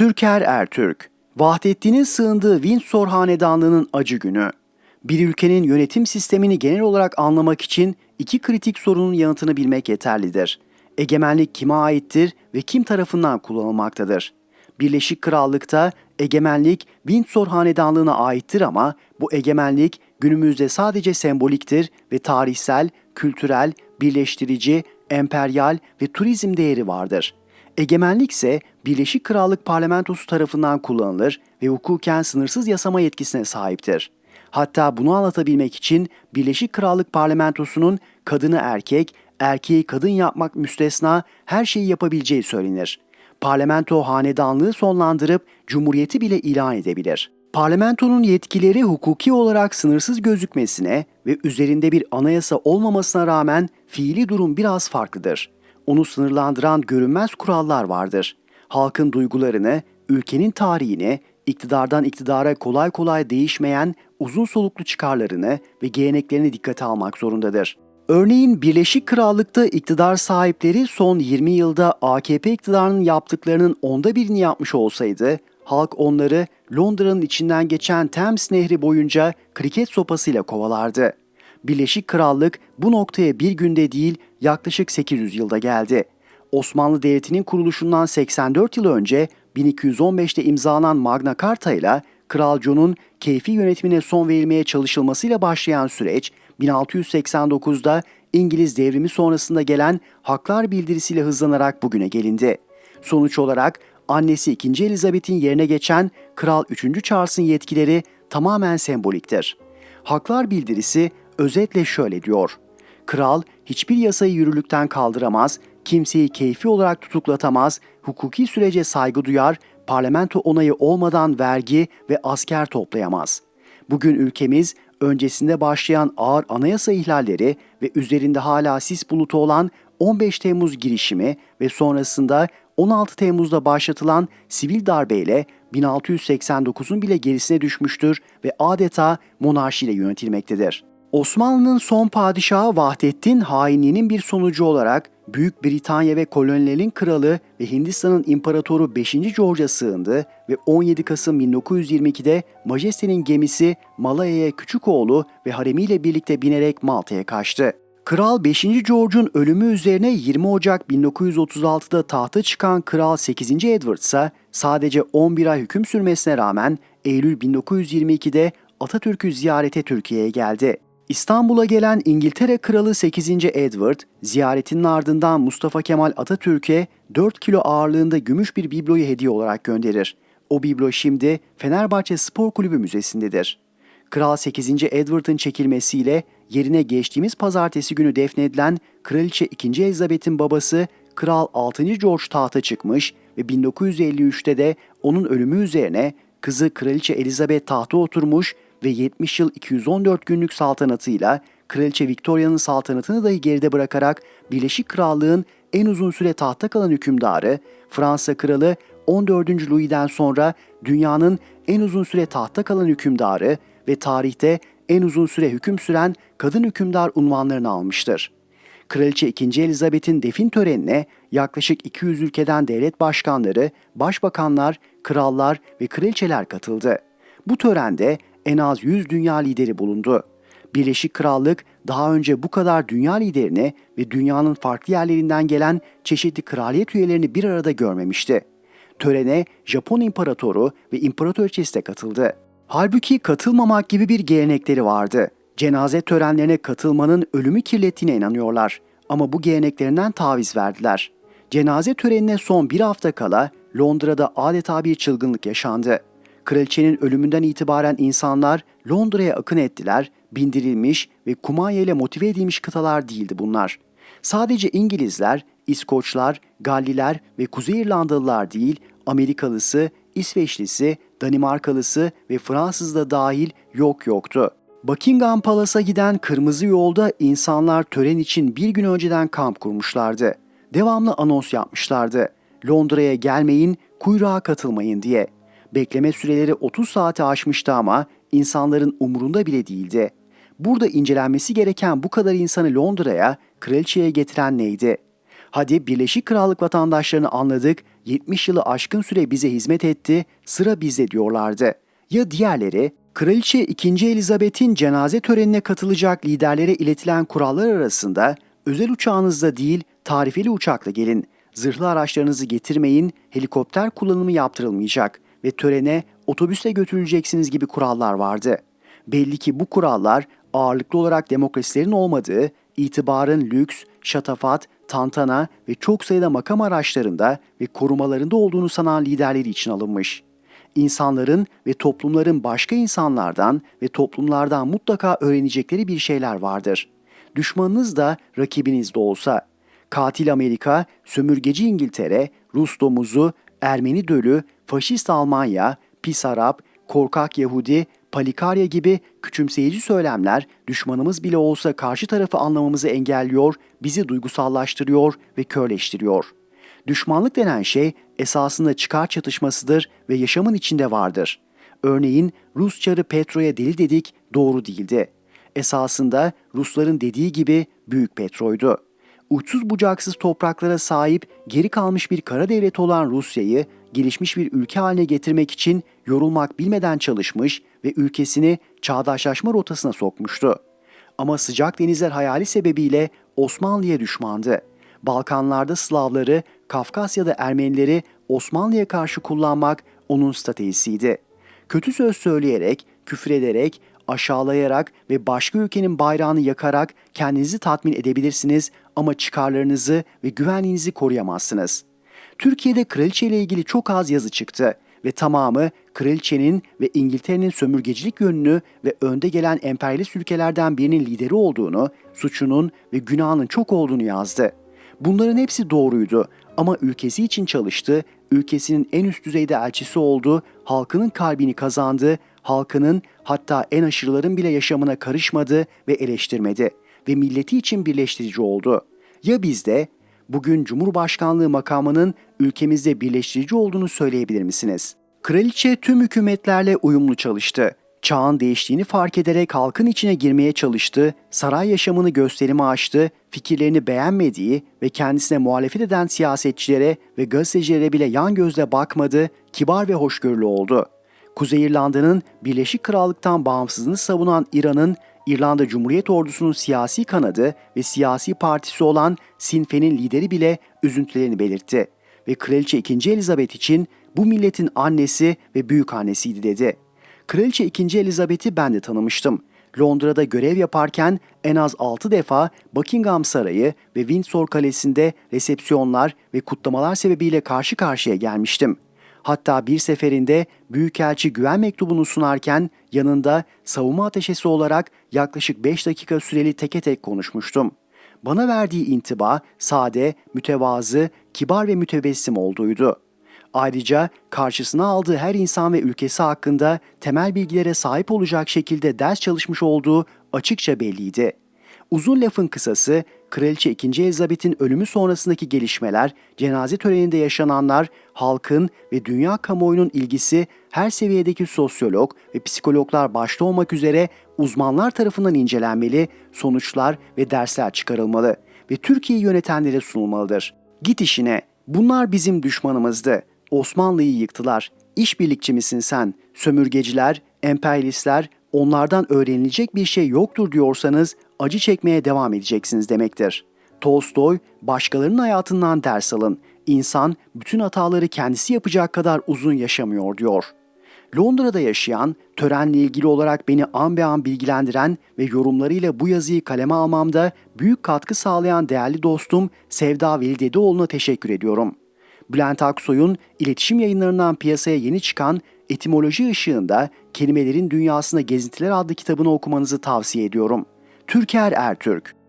Türker Ertürk, Vahdettin'in sığındığı Windsor Hanedanlığı'nın acı günü. Bir ülkenin yönetim sistemini genel olarak anlamak için iki kritik sorunun yanıtını bilmek yeterlidir. Egemenlik kime aittir ve kim tarafından kullanılmaktadır? Birleşik Krallık'ta egemenlik Windsor Hanedanlığı'na aittir ama bu egemenlik günümüzde sadece semboliktir ve tarihsel, kültürel, birleştirici, emperyal ve turizm değeri vardır. Egemenlik ise Birleşik Krallık Parlamentosu tarafından kullanılır ve hukuken sınırsız yasama yetkisine sahiptir. Hatta bunu anlatabilmek için Birleşik Krallık Parlamentosu'nun kadını erkek, erkeği kadın yapmak müstesna her şeyi yapabileceği söylenir. Parlamento hanedanlığı sonlandırıp cumhuriyeti bile ilan edebilir. Parlamentonun yetkileri hukuki olarak sınırsız gözükmesine ve üzerinde bir anayasa olmamasına rağmen fiili durum biraz farklıdır. Onu sınırlandıran görünmez kurallar vardır. Halkın duygularını, ülkenin tarihini, iktidardan iktidara kolay kolay değişmeyen uzun soluklu çıkarlarını ve geleneklerini dikkate almak zorundadır. Örneğin Birleşik Krallık'ta iktidar sahipleri son 20 yılda AKP iktidarının yaptıklarının onda birini yapmış olsaydı, halk onları Londra'nın içinden geçen Thames Nehri boyunca kriket sopasıyla kovalardı. Birleşik Krallık bu noktaya bir günde değil yaklaşık 800 yılda geldi. Osmanlı Devleti'nin kuruluşundan 84 yıl önce 1215'te imzalanan Magna Carta ile Kral John'un keyfi yönetimine son verilmeye çalışılmasıyla başlayan süreç 1689'da İngiliz devrimi sonrasında gelen haklar bildirisiyle hızlanarak bugüne gelindi. Sonuç olarak annesi 2. Elizabeth'in yerine geçen Kral 3. Charles'ın yetkileri tamamen semboliktir. Haklar bildirisi özetle şöyle diyor. Kral hiçbir yasayı yürürlükten kaldıramaz, kimseyi keyfi olarak tutuklatamaz, hukuki sürece saygı duyar, parlamento onayı olmadan vergi ve asker toplayamaz. Bugün ülkemiz öncesinde başlayan ağır anayasa ihlalleri ve üzerinde hala sis bulutu olan 15 Temmuz girişimi ve sonrasında 16 Temmuz'da başlatılan sivil darbeyle 1689'un bile gerisine düşmüştür ve adeta monarşiyle yönetilmektedir. Osmanlı'nın son padişahı Vahdettin hainliğinin bir sonucu olarak Büyük Britanya ve kolonilerin kralı ve Hindistan'ın imparatoru 5. George'a sığındı ve 17 Kasım 1922'de Majeste'nin gemisi Malaya'ya küçük oğlu ve haremiyle birlikte binerek Malta'ya kaçtı. Kral 5. George'un ölümü üzerine 20 Ocak 1936'da tahta çıkan Kral 8. Edward ise sadece 11 ay hüküm sürmesine rağmen Eylül 1922'de Atatürk'ü ziyarete Türkiye'ye geldi. İstanbul'a gelen İngiltere Kralı 8. Edward, ziyaretinin ardından Mustafa Kemal Atatürk'e 4 kilo ağırlığında gümüş bir bibloyu hediye olarak gönderir. O biblo şimdi Fenerbahçe Spor Kulübü müzesindedir. Kral 8. Edward'ın çekilmesiyle yerine geçtiğimiz pazartesi günü defnedilen Kraliçe 2. Elizabeth'in babası Kral 6. George tahta çıkmış ve 1953'te de onun ölümü üzerine kızı Kraliçe Elizabeth tahta oturmuş ve 70 yıl 214 günlük saltanatıyla Kraliçe Victoria'nın saltanatını dahi geride bırakarak Birleşik Krallığın en uzun süre tahta kalan hükümdarı, Fransa Kralı 14. Louis'den sonra dünyanın en uzun süre tahta kalan hükümdarı ve tarihte en uzun süre hüküm süren kadın hükümdar unvanlarını almıştır. Kraliçe 2. Elizabeth'in defin törenine yaklaşık 200 ülkeden devlet başkanları, başbakanlar, krallar ve kraliçeler katıldı. Bu törende en az 100 dünya lideri bulundu. Birleşik Krallık daha önce bu kadar dünya liderini ve dünyanın farklı yerlerinden gelen çeşitli kraliyet üyelerini bir arada görmemişti. Törene Japon İmparatoru ve İmparatoriçesi de katıldı. Halbuki katılmamak gibi bir gelenekleri vardı. Cenaze törenlerine katılmanın ölümü kirlettiğine inanıyorlar. Ama bu geleneklerinden taviz verdiler. Cenaze törenine son bir hafta kala Londra'da adeta bir çılgınlık yaşandı. Kraliçenin ölümünden itibaren insanlar Londra'ya akın ettiler, bindirilmiş ve kumanya ile motive edilmiş kıtalar değildi bunlar. Sadece İngilizler, İskoçlar, Galliler ve Kuzey İrlandalılar değil, Amerikalısı, İsveçlisi, Danimarkalısı ve Fransız da dahil yok yoktu. Buckingham Palace'a giden kırmızı yolda insanlar tören için bir gün önceden kamp kurmuşlardı. Devamlı anons yapmışlardı. Londra'ya gelmeyin, kuyruğa katılmayın diye. Bekleme süreleri 30 saate aşmıştı ama insanların umurunda bile değildi. Burada incelenmesi gereken bu kadar insanı Londra'ya, kraliçeye getiren neydi? Hadi Birleşik Krallık vatandaşlarını anladık, 70 yılı aşkın süre bize hizmet etti, sıra bizde diyorlardı. Ya diğerleri, Kraliçe 2. Elizabeth'in cenaze törenine katılacak liderlere iletilen kurallar arasında özel uçağınızda değil tarifeli uçakla gelin, zırhlı araçlarınızı getirmeyin, helikopter kullanımı yaptırılmayacak ve törene otobüste götürüleceksiniz gibi kurallar vardı. Belli ki bu kurallar ağırlıklı olarak demokrasilerin olmadığı, itibarın lüks, şatafat, tantana ve çok sayıda makam araçlarında ve korumalarında olduğunu sanan liderleri için alınmış. İnsanların ve toplumların başka insanlardan ve toplumlardan mutlaka öğrenecekleri bir şeyler vardır. Düşmanınız da rakibiniz de olsa. Katil Amerika, sömürgeci İngiltere, Rus domuzu, Ermeni dölü, faşist Almanya, pis Arap, korkak Yahudi, Palikarya gibi küçümseyici söylemler düşmanımız bile olsa karşı tarafı anlamamızı engelliyor, bizi duygusallaştırıyor ve körleştiriyor. Düşmanlık denen şey esasında çıkar çatışmasıdır ve yaşamın içinde vardır. Örneğin Rus çarı Petro'ya deli dedik doğru değildi. Esasında Rusların dediği gibi büyük Petro'ydu. Uçsuz bucaksız topraklara sahip geri kalmış bir kara devlet olan Rusya'yı gelişmiş bir ülke haline getirmek için yorulmak bilmeden çalışmış ve ülkesini çağdaşlaşma rotasına sokmuştu. Ama sıcak denizler hayali sebebiyle Osmanlı'ya düşmandı. Balkanlarda Slavları, Kafkasya'da Ermenileri Osmanlı'ya karşı kullanmak onun stratejisiydi. Kötü söz söyleyerek, küfrederek, aşağılayarak ve başka ülkenin bayrağını yakarak kendinizi tatmin edebilirsiniz ama çıkarlarınızı ve güvenliğinizi koruyamazsınız. Türkiye'de kraliçe ile ilgili çok az yazı çıktı ve tamamı kraliçenin ve İngiltere'nin sömürgecilik yönünü ve önde gelen emperyalist ülkelerden birinin lideri olduğunu, suçunun ve günahının çok olduğunu yazdı. Bunların hepsi doğruydu ama ülkesi için çalıştı, ülkesinin en üst düzeyde elçisi oldu, halkının kalbini kazandı, halkının hatta en aşırıların bile yaşamına karışmadı ve eleştirmedi ve milleti için birleştirici oldu. Ya bizde bugün Cumhurbaşkanlığı makamının ülkemizde birleştirici olduğunu söyleyebilir misiniz? Kraliçe tüm hükümetlerle uyumlu çalıştı. Çağın değiştiğini fark ederek halkın içine girmeye çalıştı, saray yaşamını gösterime açtı, fikirlerini beğenmediği ve kendisine muhalefet eden siyasetçilere ve gazetecilere bile yan gözle bakmadı, kibar ve hoşgörülü oldu. Kuzey İrlanda'nın Birleşik Krallık'tan bağımsızlığını savunan İran'ın İrlanda Cumhuriyet Ordusu'nun siyasi kanadı ve siyasi partisi olan Sinn Féin'in lideri bile üzüntülerini belirtti ve Kraliçe 2. Elizabeth için bu milletin annesi ve büyük annesiydi dedi. Kraliçe 2. Elizabeth'i ben de tanımıştım. Londra'da görev yaparken en az 6 defa Buckingham Sarayı ve Windsor Kalesi'nde resepsiyonlar ve kutlamalar sebebiyle karşı karşıya gelmiştim. Hatta bir seferinde Büyükelçi güven mektubunu sunarken yanında savunma ateşesi olarak yaklaşık 5 dakika süreli teke tek konuşmuştum. Bana verdiği intiba sade, mütevazı, kibar ve mütebessim olduğuydu. Ayrıca karşısına aldığı her insan ve ülkesi hakkında temel bilgilere sahip olacak şekilde ders çalışmış olduğu açıkça belliydi. Uzun lafın kısası, Kraliçe 2. Elizabeth'in ölümü sonrasındaki gelişmeler, cenaze töreninde yaşananlar, halkın ve dünya kamuoyunun ilgisi her seviyedeki sosyolog ve psikologlar başta olmak üzere uzmanlar tarafından incelenmeli, sonuçlar ve dersler çıkarılmalı ve Türkiye'yi yönetenlere sunulmalıdır. Git işine, bunlar bizim düşmanımızdı. Osmanlı'yı yıktılar. İşbirlikçi misin sen? Sömürgeciler, emperyalistler, onlardan öğrenilecek bir şey yoktur diyorsanız acı çekmeye devam edeceksiniz demektir. Tolstoy, başkalarının hayatından ders alın. İnsan bütün hataları kendisi yapacak kadar uzun yaşamıyor diyor. Londra'da yaşayan, törenle ilgili olarak beni an be an bilgilendiren ve yorumlarıyla bu yazıyı kaleme almamda büyük katkı sağlayan değerli dostum Sevda Velidedeoğlu'na teşekkür ediyorum. Bülent Aksoy'un iletişim yayınlarından piyasaya yeni çıkan Etimoloji ışığında Kelimelerin Dünyasında Gezintiler adlı kitabını okumanızı tavsiye ediyorum. Türker Ertürk